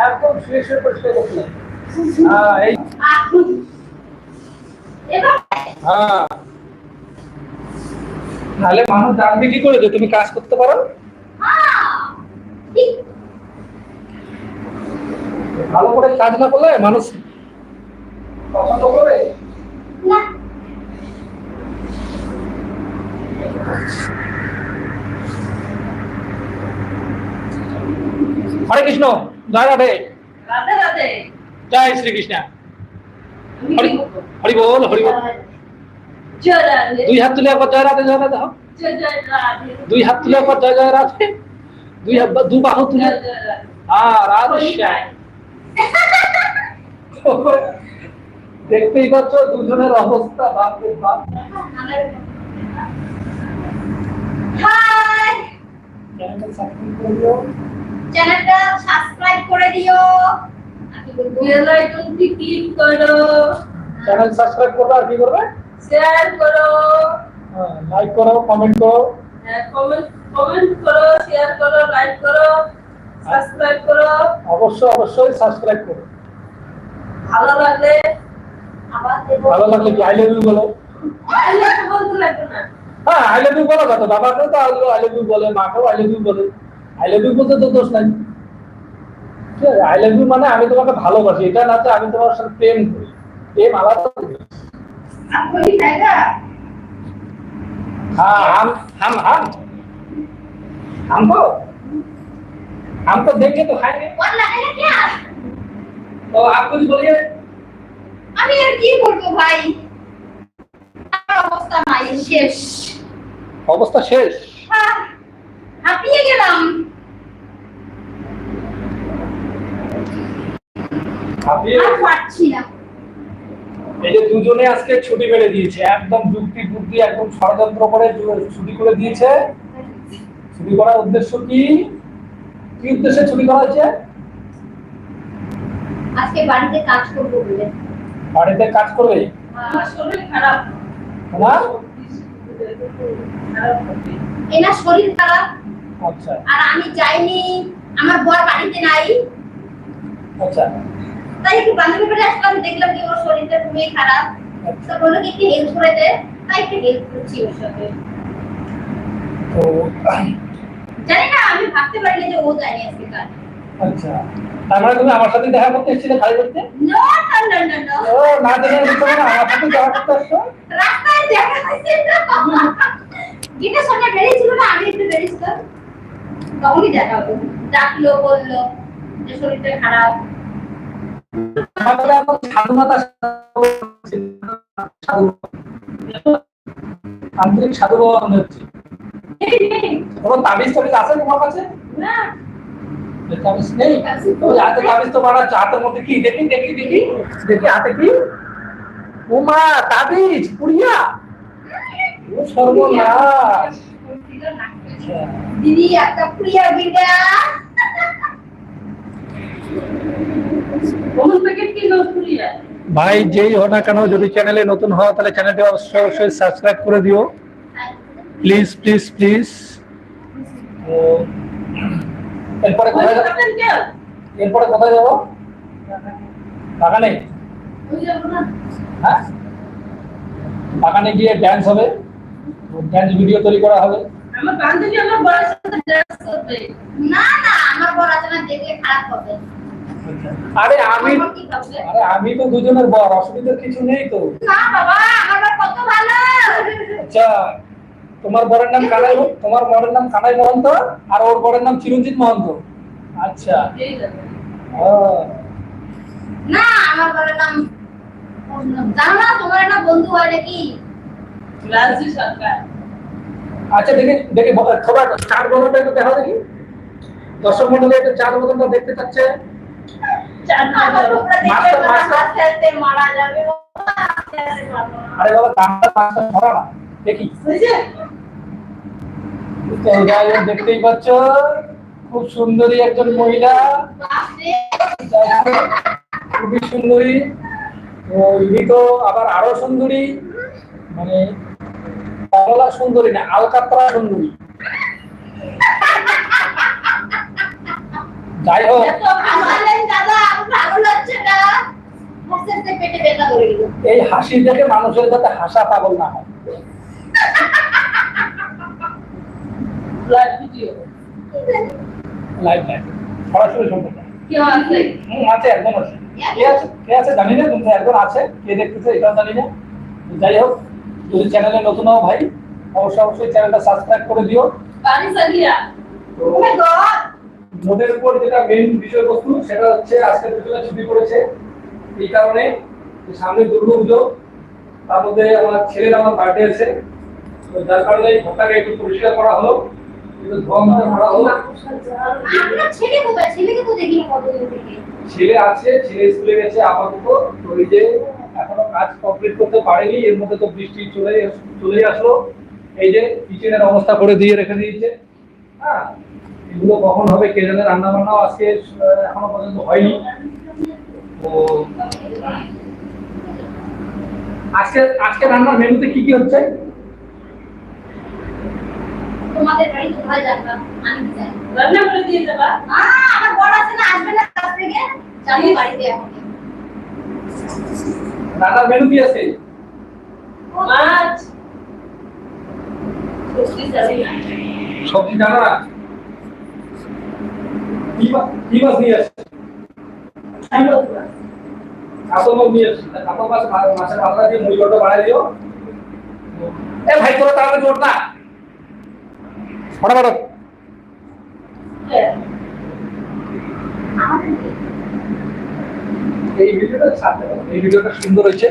একদম শুয়ে শুয়ে পরিষ্কার। হ্যাঁ এই। হ্যাঁ। মানুষ জানবে কি করে যে তুমি কাজ করতে পারো? হ্যাঁ ভালো করে কাজ না করলে মানুষ পছন্দ করে না হরে কৃষ্ণ জয় রাধে। জয় শ্রীকৃষ্ণ। হরি বল হরি বল। দুই হাত তুলে একবার জয় রাধে জয় রাধে দুই হাত তুলে একবার জয় জয় রাধে। দুই হাত দু বাহু তুলে। হ্যাঁ রাধে। দেখতেই পাচ্ছ দুজনের অবস্থা বাপরে বাপ। হাই! চ্যানেলটা সাবস্ক্রাইব করে দিও। কি বলব বেল আইকনটি ক্লিক করো। চ্যানেল সাবস্ক্রাইব করবে আর কি করবে? শেয়ার করো। লাইক করো কমেন্ট করো। কমেন্ট কমেন্ট করো শেয়ার করো লাইক করো সাবস্ক্রাইব করো। অবশ্যই অবশ্যই সাবস্ক্রাইব করো। ভালো লাগলে আবার দেবো। ভালো লাগলে কি আই লাভ ইউ বলো? তাহলে তো বলতে লাগবে না। হ্যাঁ আই লাভ ইউ বলো কত বাবাকেও তো আই লাভ ইউ বলে মাকেও আই লাভ ইউ বলে। আই লাভ ইউ বলতে তো দোষ নাই ঠিক আছে আই লাভ ইউ মানে আমি তোমাকে ভালোবাসি এটা না যে আমি তোমার সাথে প্রেম করি প্রেম আলাদা জিনিস। आपको भी खाएगा हाँ हम हम हम हमको हम तो देंगे तो खाएंगे और लगेगा क्या तो आप कुछ बोलिए আমি আর কি বলবো ভাই আমার অবস্থা নাই শেষ অবস্থা শেষ আহ, হাঁপিয়ে গেলাম এই যে দুজনে আজকে ছুটি মেরে দিয়েছে একদম যুক্তি বুদ্ধি একদম ষড়যন্ত্র করে ছুটি করে দিয়েছে। ছুটি করার উদ্দেশ্য কি? কি উদ্দেশ্যে ছুটি করা হয়েছে আজকে বাড়িতে কাজ করব বলে। বাড়িতে কাজ করবে? শরীর খারাপ। না। এনার শরীর খারাপ। আচ্ছা। আর আমি যাইনি আমার বর বাড়িতে নাই। আচ্ছা। তাই একটু বান্ধবী বাড়ি আসলাম দেখলাম যে ওর শরীরটা খুবই খারাপ। তো বলল কি একটু হেল্প করে দে তাই একটু হেল্প করছি ওর সাথে। তো জানি না আমি ভাবতে পারিনি যে ও যায়নি আজকে কাজ আচ্ছা। তার মানে তুমি আমার সাথে দেখা করতে এসেছিলে খালি করতে no no no no no ও না জেনে দিতে না আমার সাথে দেখা করতে আসছো? রাস্তায় দেখা হয়েছে গেটের সামনে বেরিয়েছিল না আমি একটু বেরিয়েছিলাম। তখনই দেখা হলো। ডাকলো বলল যে শরীরটা খারাপ। আন্তরিক সাধু তাবিজ টাবিজ আছে সর্বনাশ। দিদি একটা প্রিয়া বিটা কোন প্যাকেট কি নতুলিয়া ভাই যেই হো না কেন যদি চ্যানেলে নতুন হও তাহলে চ্যানেলটি অবশ্যই অবশ্যই সাবস্ক্রাইব করে দিও। প্লিজ প্লিজ প্লিজ এরপরে কোথায় যাব? এরপরে কোথায় যাব? বাগানে? ওই যাব না। হ্যাঁ? বাগানে গিয়ে ড্যান্স হবে। ড্যান্স ভিডিও তৈরি করা হবে। আমার বান্ধবী আমার বড় সাথে ডান্স করবে। না না আমার বর আছে না দেখলে খারাপ হবে। আরে আমি আরে আমি তো দুজনের বর অসুবিধার কিছু নেই তো। না বাবা আমার বর কত ভালো। আচ্ছা তোমার বরের নাম কানাই তোমার বরের নাম কানাই মহন্ত আর ওর বরের নাম চিরঞ্জিত মহন্ত। আচ্ছা। না আমার বরের নাম জানো না তোমার একটা বন্ধু হয় নাকি? রাজু সরকার। আচ্ছা দেখি দেখি সবার চার বদনটা একটু দেখা দেখি। দর্শক মন্ডলী একটু চার বদনটা দেখতে চাচ্ছে। আরে বাবা দামটা পাঁচটা ধরা না দেখি বুঝছে তো যাই হোক, দেখতেই পাচ্ছ খুব সুন্দরী একজন মহিলা খুবই সুন্দরী ইনি তো আবার আরও সুন্দরী মানে কমলা সুন্দরী না আলকাতরা সুন্দরী যাই হোক এই হাসি দেখে মানুষের যাতে হাসা পাগল না হয়। লাইভ ভিডিও লাইভ লাইভ সরাসরি শুনতে আছে? একজন আছে কে আছে? কে আছে জানি না কিন্তু একজন আছে। কে দেখতেছে এটাও জানি না। যাই হোক যদি চ্যানেলে নতুন হও ভাই অবশ্যই অবশ্যই চ্যানেলটা সাবস্ক্রাইব করে দিও। পানি সালিয়া ও মাই গড মোদের উপর যেটা মেইন বিষয়বস্তু সেটা হচ্ছে আজকে দুপুরে ছুটি করেছে এই কারণে যে সামনে দুর্গা পুজো তার মধ্যে আমার ছেলের আমার বার্থডে আছে। তো যার কারণে ঘরটাকে একটু পরিষ্কার করা হলো। ধোয়া করা হলো। আপনার ছেলে কোথায়? ছেলেকে তো দেখিনি কতদিন থেকে ছেলে আছে ছেলে স্কুলে গেছে আপাতত। তো এই যে এখনও কাজ কমপ্লিট করতে পারেনি এর মধ্যে তো বৃষ্টি চলে চলে আসলো। এই যে কিচেনের অবস্থা করে দিয়ে রেখে দিয়েছে। হ্যাঁ এগুলো কখন হবে কে জানে রান্না বান্নাও আজকে এখনও পর্যন্ত হয়নি। তো আজকে আজকে রান্নার মেনুতে কি কি হচ্ছে? তোমাদের বাড়ি কোথায় যাবা আমি কি রান্না করে দিয়ে যাবা আ আমার বড় আছে না আসবে না কাছ থেকে? যাব বাড়িতে এখন। রান্নার মেনু কি আছে? মাছ। সবজি জানা কি মাছ নিয়ে আসছে কাতল মাছ নিয়ে আসছে কাতল মাছ মাছের মাথা দিয়ে মুড়ি ঘন্ট বানাই দিও। এ ভাই তোরা তাড়াতাড়ি ওঠ না। ফটাফট এই ভিডিওটা এই ভিডিওটা সুন্দর হয়েছে।